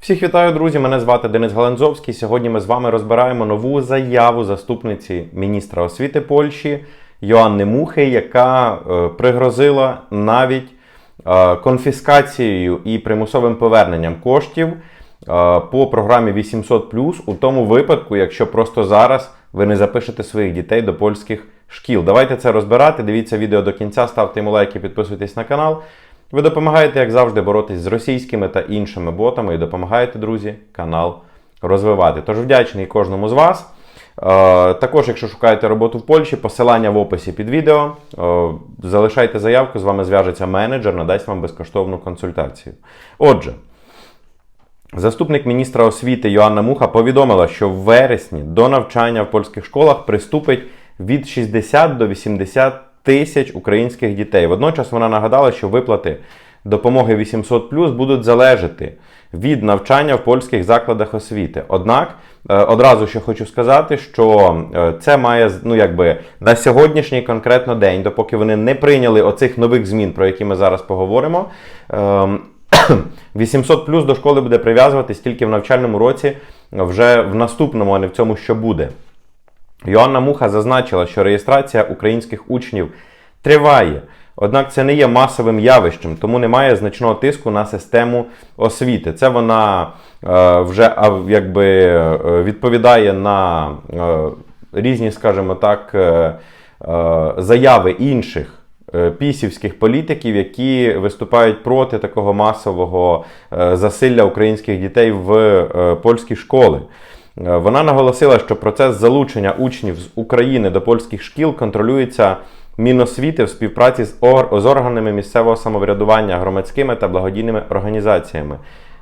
Всіх вітаю, друзі! Мене звати Денис Галанзовський. Сьогодні ми з вами розбираємо нову заяву заступниці міністра освіти Польщі Йоанни Мухи, яка е, пригрозила навіть е, конфіскацією і примусовим поверненням коштів е, по програмі 800 у тому випадку, якщо просто зараз ви не запишете своїх дітей до польських шкіл. Давайте це розбирати. Дивіться відео до кінця, ставте йому лайки, підписуйтесь на канал. Ви допомагаєте, як завжди, боротись з російськими та іншими ботами і допомагаєте, друзі, канал розвивати. Тож вдячний кожному з вас. Е, Також, якщо шукаєте роботу в Польщі, посилання в описі під відео. Е, Залишайте заявку, з вами зв'яжеться менеджер, надасть вам безкоштовну консультацію. Отже, Заступник міністра освіти Йоанна Муха повідомила, що в вересні до навчання в польських школах приступить від 60 до 80 тисяч українських дітей. Водночас вона нагадала, що виплати допомоги 800 будуть залежати від навчання в польських закладах освіти. Однак, е, одразу ще хочу сказати, що е, це має ну, якби, на сьогоднішній конкретно день, допоки вони не прийняли оцих нових змін, про які ми зараз поговоримо. ем, 800 плюс до школи буде прив'язуватись тільки в навчальному році, вже в наступному, а не в цьому, що буде. Йоанна Муха зазначила, що реєстрація українських учнів триває. Однак це не є масовим явищем, тому немає значного тиску на систему освіти. Це вона е, вже якби, е, відповідає на е, різні, скажімо так, е, е, заяви інших е, пісівських політиків, які виступають проти такого масового засилля українських дітей в польські школи. Е, Вона наголосила, що процес залучення учнів з України до польських шкіл контролюється Міносвіти в співпраці з ор- з органами місцевого самоврядування, громадськими та благодійними організаціями.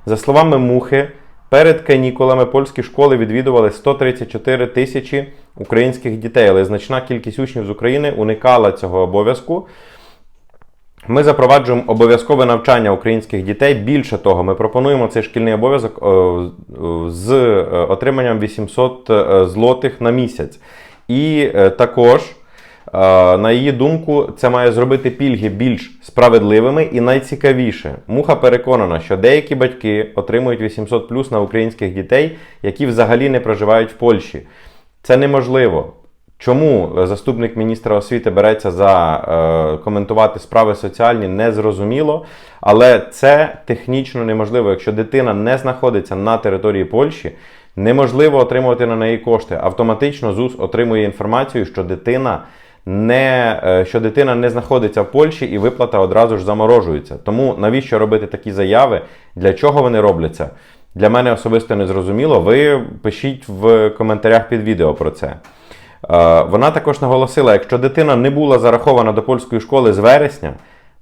За словами Мухи, перед канікулами польські школи відвідували 134 тисячі українських дітей, але значна кількість учнів з України уникала цього обов'язку. Ми запроваджуємо обов'язкове навчання українських дітей. Більше того, ми пропонуємо цей шкільний обов'язок е, з е, отриманням 800 е, злотих на місяць. І також, на її думку, це має зробити пільги більш справедливими і найцікавіше. Муха переконана, що деякі батьки отримують 800 плюс на українських дітей, які взагалі не проживають в Польщі. Це неможливо. Чому заступник міністра освіти береться за е, коментувати справи соціальні, не зрозуміло. Але це технічно неможливо. Якщо дитина не знаходиться на території Польщі, неможливо отримувати на неї кошти. Автоматично ЗУС отримує інформацію, що дитина не, е, що дитина не знаходиться в Польщі і виплата одразу ж заморожується. Тому навіщо робити такі заяви? Для чого вони робляться? Для мене особисто не зрозуміло. Ви пишіть в коментарях під відео про це. Е, Вона також наголосила, якщо дитина не була зарахована до польської школи з вересня,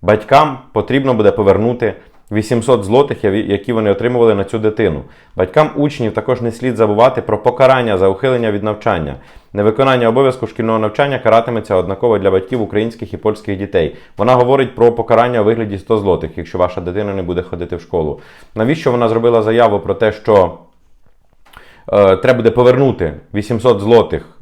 батькам потрібно буде повернути 800 злотих, які вони отримували на цю дитину. Батькам учнів також не слід забувати про покарання за ухилення від навчання. Невиконання обов'язку шкільного навчання каратиметься однаково для батьків українських і польських дітей. Вона говорить про покарання у вигляді 100 злотих, якщо ваша дитина не буде ходити в школу. Навіщо вона зробила заяву про те, що е, треба буде повернути 800 злотих,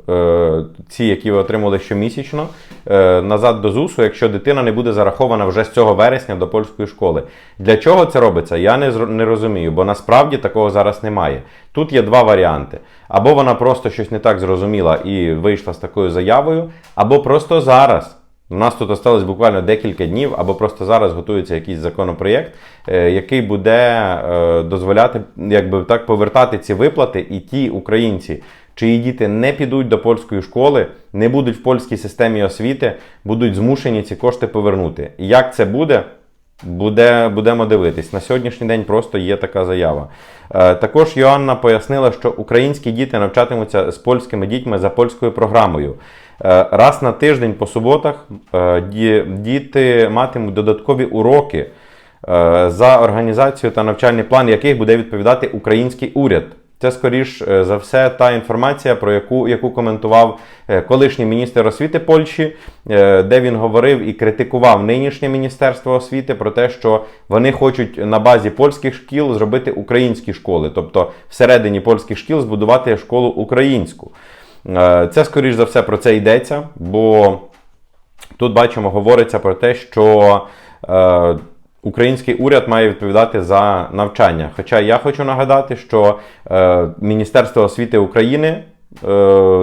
ці, які ви отримали щомісячно, е, назад до ЗУСу, якщо дитина не буде зарахована вже з цього вересня до польської школи. Для чого це робиться? Я не, не розумію, бо насправді такого зараз немає. Тут є два варіанти: або вона просто щось не так зрозуміла і вийшла з такою заявою, або просто зараз. У нас тут осталось буквально декілька днів, або просто зараз готується якийсь законопроєкт, е, який буде е, дозволяти якби так повертати ці виплати, і ті українці, чиї діти не підуть до польської школи, не будуть в польській системі освіти, будуть змушені ці кошти повернути. Як це буде? Буде, будемо дивитись. На сьогоднішній день просто є така заява. Е, також Йоанна пояснила, що українські діти навчатимуться з польськими дітьми за польською програмою. Е, раз на тиждень по суботах е, ді- діти матимуть додаткові уроки е, за організацію та навчальний план, яких буде відповідати український уряд. Це скоріш е, за все та інформація, про яку, яку коментував е, колишній міністр освіти Польщі, е, де він говорив і критикував нинішнє міністерство освіти про те, що вони хочуть на базі польських шкіл зробити українські школи, тобто всередині польських шкіл збудувати школу українську. Це скоріш за все про це йдеться, бо Тут бачимо, говориться про те, що Український уряд має відповідати за навчання. Хоча я хочу нагадати, що е, Міністерство освіти України е,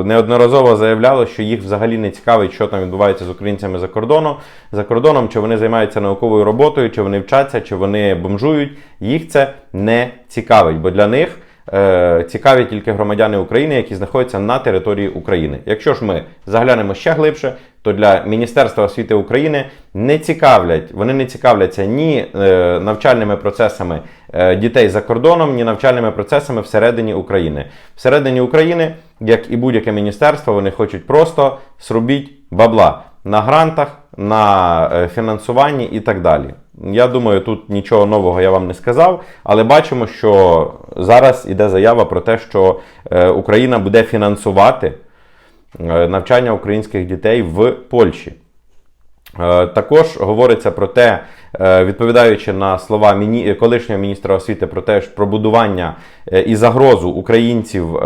неодноразово заявляло, що їх взагалі не цікавить, що там відбувається з українцями за кордоном, за кордоном, чи вони займаються науковою роботою, чи вони вчаться, чи вони бомжують. Їх це не цікавить, бо для них. Е, Цікаві тільки громадяни України, які знаходяться на території України. Якщо ж ми заглянемо ще глибше, то для Міністерства освіти України не цікавлять, вони не цікавляться ні е, навчальними процесами е, дітей за кордоном, ні навчальними процесами всередині України. Всередині України, як і будь-яке міністерство, вони хочуть просто срубіть бабла на грантах, на фінансуванні і так далі. Я думаю, тут нічого нового я вам не сказав, але бачимо, що зараз іде заява про те, що е, Україна буде фінансувати е, навчання українських дітей в Польщі. Е, Також говориться про те, е, відповідаючи на слова міні... колишнього міністра освіти про те, що про будування е, і загрозу українців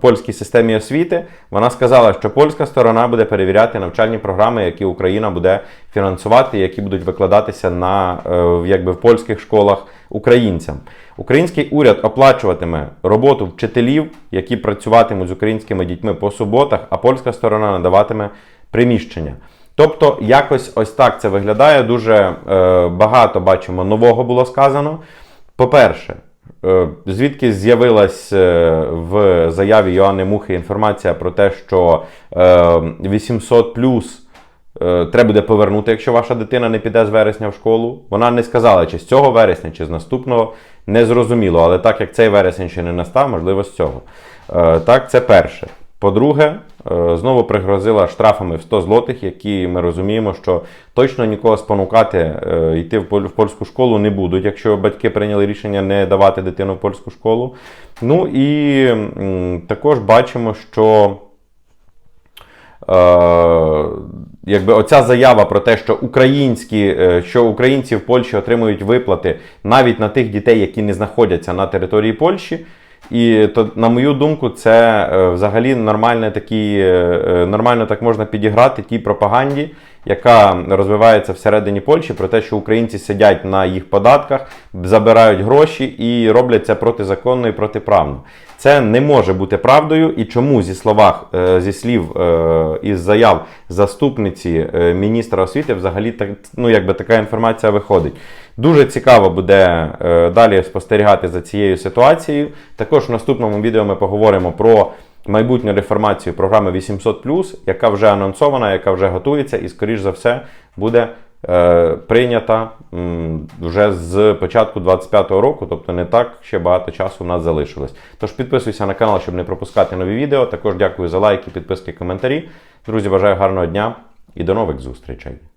польській системі освіти, вона сказала, що польська сторона буде перевіряти навчальні програми, які Україна буде фінансувати, які будуть викладатися на якби в польських школах українцям. Український уряд оплачуватиме роботу вчителів, які працюватимуть з українськими дітьми по суботах, а польська сторона надаватиме приміщення. Тобто, якось ось так це виглядає. Дуже е, багато бачимо нового було сказано. По-перше, е, звідки з'явилась е, в заяві Йоанни Мухи інформація про те, що е, 800 плюс е, треба буде повернути, якщо ваша дитина не піде з вересня в школу. Вона не сказала, чи з цього вересня, чи з наступного. Не зрозуміло, але так як цей вересень ще не настав, можливо, з цього. Е, так, це перше. По-друге, е, знову пригрозила штрафами в 100 злотих, які ми розуміємо, що точно нікого спонукати е, йти в польську школу не будуть, якщо батьки прийняли рішення не давати дитину в польську школу. Ну і також бачимо, що е, якби оця заява про те, що українські, що українці в Польщі отримують виплати навіть на тих дітей, які не знаходяться на території Польщі. І то, на мою думку, це е, взагалі нормальне такі, е, е, нормально так можна підіграти тій пропаганді, яка розвивається всередині Польщі, про те, що українці сидять на їх податках, забирають гроші і роблять це протизаконно і протиправно. Це не може бути правдою. І чому зі словах, е, зі слів е, із заяв заступниці е, міністра освіти, взагалі так, ну, якби така інформація виходить. Дуже цікаво буде далі спостерігати за цією ситуацією. Також в наступному відео ми поговоримо про майбутню реформацію програми 800+, яка вже анонсована, яка вже готується, і, скоріш за все, буде е, прийнята м, вже з початку 25-го року, тобто не так ще багато часу в нас залишилось. Тож підписуйся на канал, щоб не пропускати нові відео. Також дякую за лайки, підписки, коментарі. Друзі, бажаю гарного дня і до нових зустрічей!